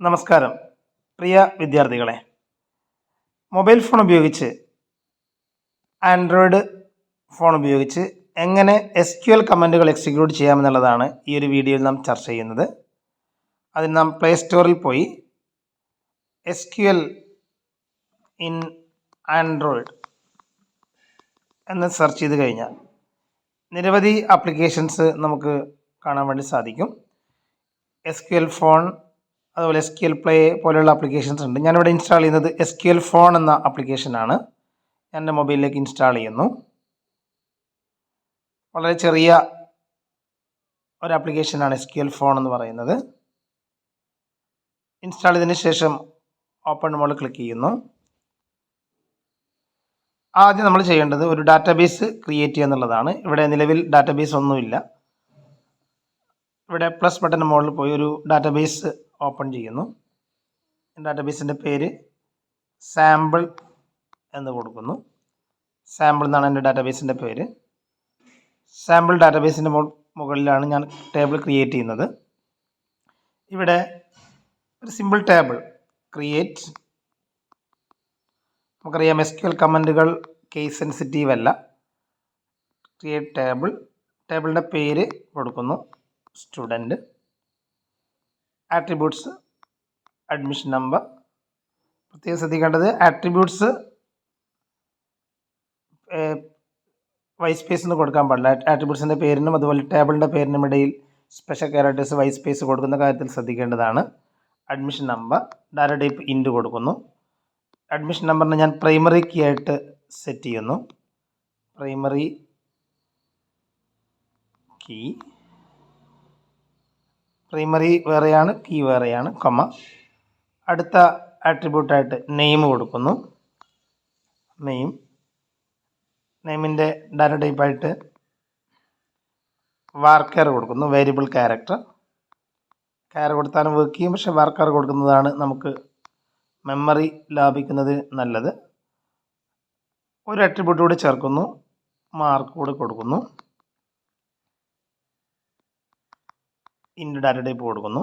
നമസ്കാരം. പ്രിയ വിദ്യാർത്ഥികളെ മൊബൈൽ ഫോൺ ഉപയോഗിച്ച് ആൻഡ്രോയിഡ് ഫോൺ ഉപയോഗിച്ച് എങ്ങനെ എസ് ക്യു എൽ കമന്റുകൾ എക്സിക്യൂട്ട് ചെയ്യാമെന്നുള്ളതാണ് ഈ ഒരു വീഡിയോയിൽ നാം ചർച്ച ചെയ്യുന്നത്. അതിന് നാം പ്ലേ സ്റ്റോറിൽ പോയി S Q L in Android എന്ന് സെർച്ച് ചെയ്ത് കഴിഞ്ഞാൽ നിരവധി ആപ്ലിക്കേഷൻസ് നമുക്ക് കാണാൻ വേണ്ടി സാധിക്കും. എസ് ക്യു എൽ ഫോൺ അതുപോലെ എസ് ക്യു എൽ പ്ലേ പോലെയുള്ള അപ്ലിക്കേഷൻസ് ഉണ്ട്. ഞാനിവിടെ ഇൻസ്റ്റാൾ ചെയ്യുന്നത് എസ് ക്യു എൽ ഫോൺ എന്ന ആപ്ലിക്കേഷനാണ് ഞാൻ എന്റെ മൊബൈലിലേക്ക് ഇൻസ്റ്റാൾ ചെയ്യുന്നു. വളരെ ചെറിയ ഒരു ആപ്ലിക്കേഷനാണ് എസ് ക്യു എൽ ഫോൺ എന്ന് പറയുന്നത്. ഇൻസ്റ്റാൾ ചെയ്തതിന് ശേഷം ഓപ്പൺ മോൾ ക്ലിക്ക് ചെയ്യുന്നു. ആദ്യം നമ്മൾ ചെയ്യേണ്ടത് ഒരു ഡാറ്റാബേസ് ക്രിയേറ്റ് ചെയ്യുക എന്നുള്ളതാണ്. ഇവിടെ നിലവിൽ ഡാറ്റാബേസ് ഒന്നുമില്ല. ഇവിടെ പ്ലസ് ബട്ടൺ മുകളിൽ പോയി ഒരു ഡാറ്റാബേസ് ഓപ്പൺ ചെയ്യുന്നു. ഡാറ്റാബേസിന്റെ പേര് സാമ്പിൾ എന്ന് കൊടുക്കുന്നു. സാമ്പിൾ എന്നാണ് എന്റെ ഡാറ്റാബേസിന്റെ പേര്. സാമ്പിൾ ഡാറ്റാബേസിന്റെ മുകളിലാണ് ഞാൻ ടേബിൾ ക്രിയേറ്റ് ചെയ്യുന്നത്. ഇവിടെ ഒരു സിമ്പിൾ ടേബിൾ ക്രിയേറ്റ്. നമുക്കറിയാം എസ് ക്യു എൽ കമന്റുകൾ കേസ് സെൻസിറ്റീവ് അല്ല. ക്രിയേറ്റ് ടേബിൾ ടേബിളിന്റെ പേര് കൊടുക്കുന്നു സ്റ്റുഡന്റ്. ആട്രിബ്യൂട്ട്സ് അഡ്മിഷൻ നമ്പർ പ്രത്യേകം ശ്രദ്ധിക്കേണ്ടത് ആട്രിബ്യൂട്ട്സ് വൈറ്റ് സ്പേസ് ഒന്നും കൊടുക്കാൻ പാടില്ല. ആട്രിബ്യൂട്ട്സിന്റെ പേരിനും അതുപോലെ ടേബിളിന്റെ പേരിനും ഇടയിൽ സ്പെഷ്യൽ ക്യാരക്ടേഴ്സ് വൈറ്റ് സ്പേസ് കൊടുക്കുന്ന കാര്യത്തിൽ ശ്രദ്ധിക്കേണ്ടതാണ്. Admission number data type int കൊടുക്കുന്നു. അഡ്മിഷൻ നമ്പറിന് ഞാൻ പ്രൈമറി കീ ആയിട്ട് സെറ്റ് ചെയ്യുന്നു. പ്രൈമറി കീ പ്രൈമറി വേറെയാണ് കീ വേറെയാണ് കൊമ അടുത്ത ആട്രിബ്യൂട്ടായിട്ട് നെയിം കൊടുക്കുന്നു. നെയിം നെയിമിന്റെ ഡാറ്റ ടൈപ്പായിട്ട് വാർക്കർ കൊടുക്കുന്നു വേരിയബിൾ ക്യാരക്ടർ കയർ കൊടുത്താലും വർക്ക് ചെയ്യും പക്ഷേ വാർക്കർ കൊടുക്കുന്നതാണ് നമുക്ക് മെമ്മറി ലാഭിക്കുന്നത് നല്ലത്. ഒരു അട്രിബ്യൂട്ട് കൂടി ചേർക്കുന്നു മാർക്ക് കൂടി കൊടുക്കുന്നു. ഇൻഡ് ഡാറ്റ ടൈപ്പ് കൊടുക്കുന്നു.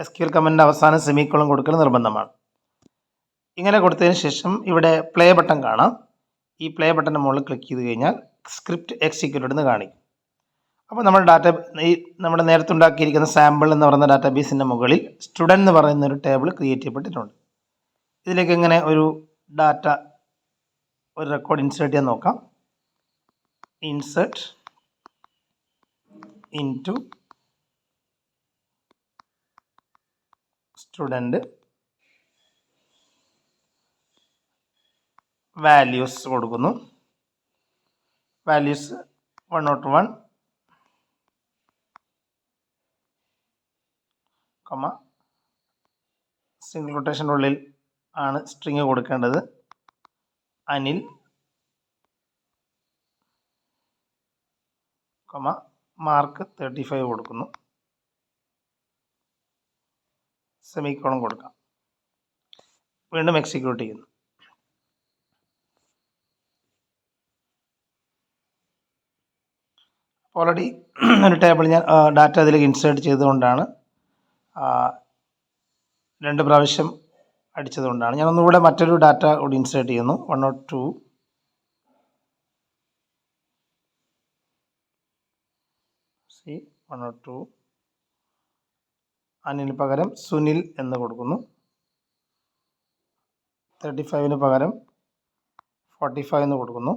എസ് ക്യു എൽ കമന്റിന്റെ അവസാനം സെമിക്കോളം കൊടുക്കൽ നിർബന്ധമാണ്. ഇങ്ങനെ കൊടുത്തതിന് ശേഷം ഇവിടെ പ്ലേ ബട്ടൺ കാണാം. ഈ പ്ലേ ബട്ടന്റെ മുകളിൽ ക്ലിക്ക് ചെയ്ത് കഴിഞ്ഞാൽ സ്ക്രിപ്റ്റ് എക്സിക്യൂട്ടഡ് എന്ന് കാണിക്കും. അപ്പോൾ നമ്മൾ ഡാറ്റ ഈ നമ്മുടെ നേരത്തെ ഉണ്ടാക്കിയിരിക്കുന്ന സാമ്പിൾ എന്ന് പറയുന്ന ഡാറ്റാബേസിന്റെ മുകളിൽ സ്റ്റുഡന്റ് എന്ന് പറയുന്ന ഒരു ടേബിൾ ക്രിയേറ്റ് ചെയ്യപ്പെട്ടിട്ടുണ്ട്. ഇതിലേക്ക് എങ്ങനെ ഒരു ഡാറ്റ ഒരു റെക്കോർഡ് ഇൻസേർട്ട് ചെയ്യാൻ നോക്കാം. ഇൻസേർട്ട് ഇന്റു സ്റ്റുഡന്റ് വാല്യൂസ് കൊടുക്കുന്നു. Values one nought one comma single കൊട്ടേഷന്റെ ഉള്ളിൽ ആണ് സ്ട്രിങ് കൊടുക്കേണ്ടത്. Anil comma mark thirty five കൊടുക്കുന്നു. സെമിക്കോളം കൊടുക്കാം. വീണ്ടും എക്സിക്യൂട്ട് ചെയ്യുന്നു. ഓൾറെഡി ഒരു ടേബിൾ ഞാൻ ഡാറ്റ അതിലേക്ക് ഇൻസേർട്ട് ചെയ്തുകൊണ്ടാണ് രണ്ട് പ്രാവശ്യം അടിച്ചതുകൊണ്ടാണ്. ഞാൻ ഒന്നുകൂടെ മറ്റൊരു ഡാറ്റ കൂടി ഇൻസേർട്ട് ചെയ്യുന്നു. One nought two C one nought two Anil പകരം സുനിൽ എന്ന് കൊടുക്കുന്നു. തേർട്ടി ഫൈവിന് പകരം ഫോർട്ടി ഫൈവ് എന്ന് കൊടുക്കുന്നു.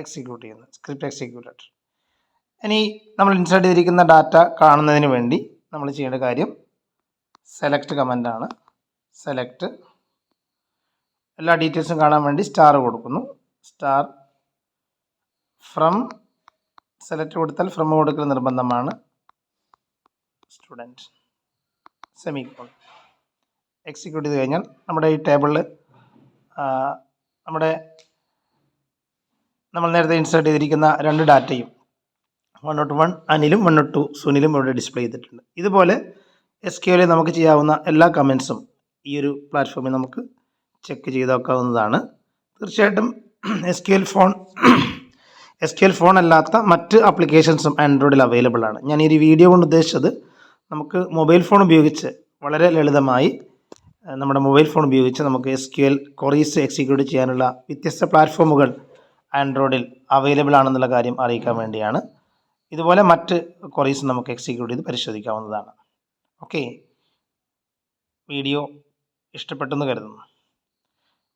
എക്സിക്യൂട്ട് ചെയ്യുന്നു. സ്ക്രിപ്റ്റ് എക്സിക്യൂട്ടഡ് ഇനി നമ്മൾ ഇൻസേർട്ട് ചെയ്തിരിക്കുന്ന ഡാറ്റ കാണുന്നതിന് വേണ്ടി നമ്മൾ ചെയ്യേണ്ട കാര്യം സെലക്ട് കമന്റാണ് സെലക്ട് എല്ലാ ഡീറ്റെയിൽസും കാണാൻ വേണ്ടി സ്റ്റാർ കൊടുക്കുന്നു. സ്റ്റാർ ഫ്രം സെലക്ട് കൊടുത്താൽ ഫ്രം കൊടുക്കൽ നിർബന്ധമാണ്. സ്റ്റുഡന്റ് സെമി കോൾ എക്സിക്യൂട്ട് ചെയ്ത് കഴിഞ്ഞാൽ നമ്മുടെ ഈ ടേബിളിൽ നമ്മുടെ നമ്മൾ നേരത്തെ ഇൻസേർട്ട് ചെയ്തിരിക്കുന്ന രണ്ട് ഡാറ്റയും വൺ നോട്ട് വൺ അനിലും വൺ നോട്ട് ടു സുനിലും ഇവിടെ ഡിസ്പ്ലേ ചെയ്തിട്ടുണ്ട്. ഇതുപോലെ എസ് ക്യു എല്ലിൽ നമുക്ക് ചെയ്യാവുന്ന എല്ലാ കമൻസും ഈ ഒരു പ്ലാറ്റ്ഫോമിൽ നമുക്ക് ചെക്ക് ചെയ്ത് നോക്കാവുന്നതാണ് തീർച്ചയായിട്ടും S Q L phone S Q L phone അല്ലാത്ത മറ്റ് ആപ്ലിക്കേഷൻസും ആൻഡ്രോയിഡിൽ അവൈലബിൾ ആണ്. ഞാൻ ഈ ഒരു വീഡിയോ കൊണ്ട് ഉദ്ദേശിച്ചത് നമുക്ക് മൊബൈൽ ഫോൺ ഉപയോഗിച്ച് വളരെ ലളിതമായി നമ്മുടെ മൊബൈൽ ഫോൺ ഉപയോഗിച്ച് നമുക്ക് S Q L queries execute ചെയ്യാനുള്ള വ്യത്യസ്ത പ്ലാറ്റ്ഫോമുകൾ ആൻഡ്രോയിഡിൽ അവൈലബിൾ ആണെന്നുള്ള കാര്യം അറിയിക്കാൻ വേണ്ടിയാണ്. ഇതുപോലെ മറ്റ് കൊറീസ് നമുക്ക് എക്സിക്യൂട്ട് ചെയ്ത് പരിശോധിക്കാവുന്നതാണ്. ഓക്കെ. വീഡിയോ ഇഷ്ടപ്പെട്ടെന്ന് കരുതുന്നു.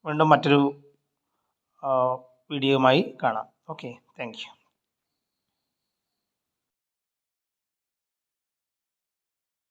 വീണ്ടും മറ്റൊരു വീഡിയോയുമായി കാണാം. ഓക്കെ. താങ്ക്